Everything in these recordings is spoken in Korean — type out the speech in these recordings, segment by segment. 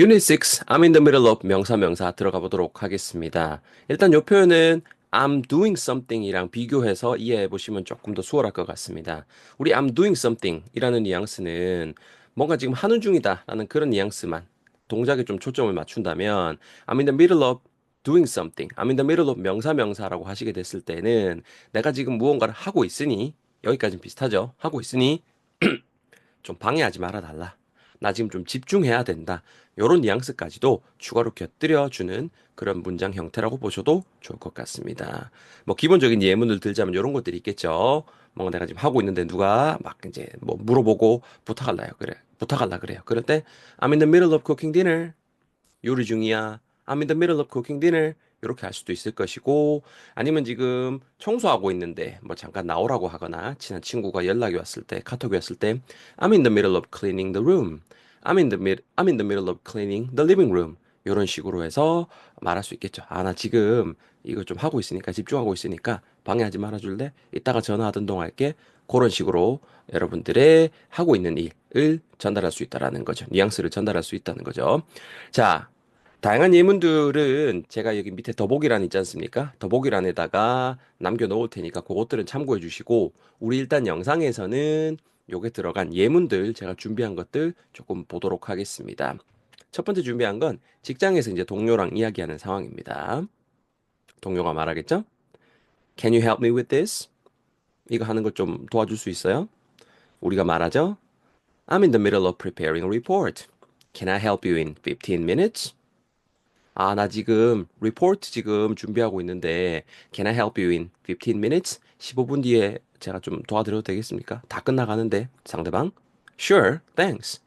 Unit 6, I'm in the middle of 명사 명사 들어가 보도록 하겠습니다. 일단 이 표현은 I'm doing something이랑 비교해서 이해해 보시면 조금 더 수월할 것 같습니다. 우리 I'm doing something 이라는 뉘앙스는 뭔가 지금 하는 중이다 라는 그런 뉘앙스만 동작에 좀 초점을 맞춘다면 I'm in the middle of doing something, I'm in the middle of 명사 명사라고 하시게 됐을 때는 내가 지금 무언가를 하고 있으니 여기까지는 비슷하죠. 하고 있으니 좀 방해하지 말아 달라. 나 지금 좀 집중해야 된다. 요런 뉘앙스까지도 추가로 곁들여 주는 그런 문장 형태라고 보셔도 좋을 것 같습니다. 뭐 기본적인 예문을 들자면 요런 것들이 있겠죠. 뭔가 내가 지금 하고 있는데 누가 막 이제 뭐 물어보고 부탁할라요. 그래. 부탁할라 그래요. 그럴 때 I'm in the middle of cooking dinner. 요리 중이야. I'm in the middle of cooking dinner. 이렇게 할 수도 있을 것이고 아니면 지금 청소하고 있는데 뭐 잠깐 나오라고 하거나 친한 친구가 연락이 왔을 때 카톡이 왔을 때 I'm in the middle of cleaning the room. I'm in the mid I'm in the middle of cleaning the living room. 이런 식으로 해서 말할 수 있겠죠. 아, 나 지금 이거 좀 하고 있으니까 집중하고 있으니까 방해하지 말아 줄래? 이따가 전화하던 동안 할게. 그런 식으로 여러분들의 하고 있는 일을 전달할 수 있다라는 거죠. 뉘앙스를 전달할 수 있다는 거죠. 자, 다양한 예문들은 제가 여기 밑에 더보기란 있지 않습니까? 더보기란에다가 남겨 놓을 테니까 그것들은 참고해 주시고 우리 일단 영상에서는 요게 들어간 예문들 제가 준비한 것들 조금 보도록 하겠습니다. 첫 번째 준비한 건 직장에서 이제 동료랑 이야기하는 상황입니다. 동료가 말하겠죠? Can you help me with this? 이거 하는 것 좀 도와줄 수 있어요? 우리가 말하죠? I'm in the middle of preparing a report. Can I help you in 15 minutes? 아, 나 지금 리포트 지금 준비하고 있는데 Can I help you in 15 minutes? 15분 뒤에 제가 좀 도와드려도 되겠습니까? 다 끝나가는데 상대방 Sure, thanks.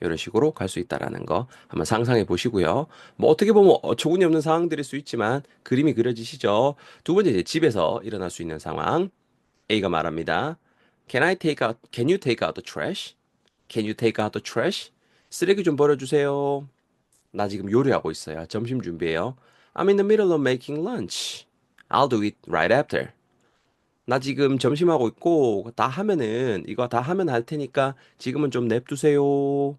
이런 식으로 갈 수 있다라는 거 한번 상상해 보시고요. 뭐 어떻게 보면 어처구니 없는 상황들일 수 있지만 그림이 그려지시죠. 두 번째 이제 집에서 일어날 수 있는 상황. A가 말합니다. Can I take out, can you take out the trash? Can you take out the trash? 쓰레기 좀 버려주세요. 나 지금 요리하고 있어요. 점심 준비해요. I'm in the middle of making lunch. I'll do it right after. 나 지금 점심하고 있고 다 하면은 이거 다 하면 할 테니까 지금은 좀 냅두세요.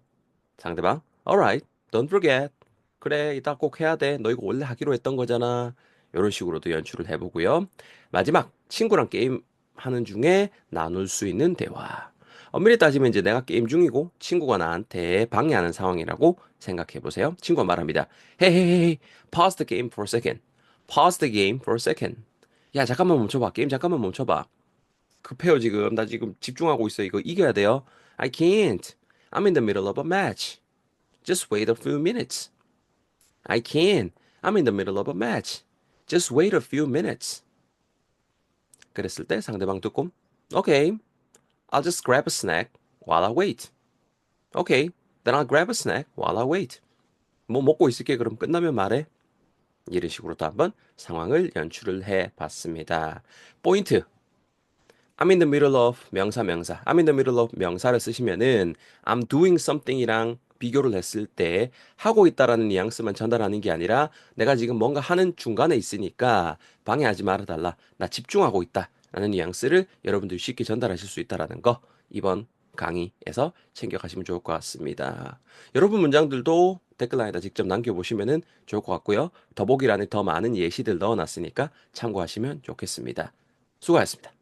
상대방. Alright, don't forget. 그래, 이따 꼭 해야 돼. 너 이거 원래 하기로 했던 거잖아. 이런 식으로도 연출을 해보고요. 마지막 친구랑 게임 하는 중에 나눌 수 있는 대화. 엄밀히 따지면 이제 내가 게임 중이고 친구가 나한테 방해하는 상황이라고 생각해 보세요. 친구가 말합니다. Hey, hey, hey, pause the game for a second. Pause the game for a second. 야, 잠깐만 멈춰봐. 게임 잠깐만 멈춰봐. 급해요, 지금. 나 지금 집중하고 있어. 이거 이겨야 돼요. I can't. I'm in the middle of a match. Just wait a few minutes. I can. I'm in the middle of a match. Just wait a few minutes. 그랬을 때 상대방 듣고, Okay, I'll just grab a snack while I wait. Okay, then I'll grab a snack while I wait. 뭐 먹고 있을게. 그럼 끝나면 말해. 이런 식으로 또 한번 상황을 연출을 해 봤습니다. 포인트. I'm in the middle of 명사 명사. I'm in the middle of 명사를 쓰시면은 I'm doing something이랑 비교를 했을 때 하고 있다라는 뉘앙스만 전달하는 게 아니라 내가 지금 뭔가 하는 중간에 있으니까 방해하지 말아 달라. 나 집중하고 있다 라는 뉘앙스를 여러분들이 쉽게 전달하실 수 있다라는 거 이번 강의에서 챙겨가시면 좋을 것 같습니다. 여러분 문장들도 댓글란에다 직접 남겨보시면 좋을 것 같고요. 더보기란에 더 많은 예시들 넣어놨으니까 참고하시면 좋겠습니다. 수고하셨습니다.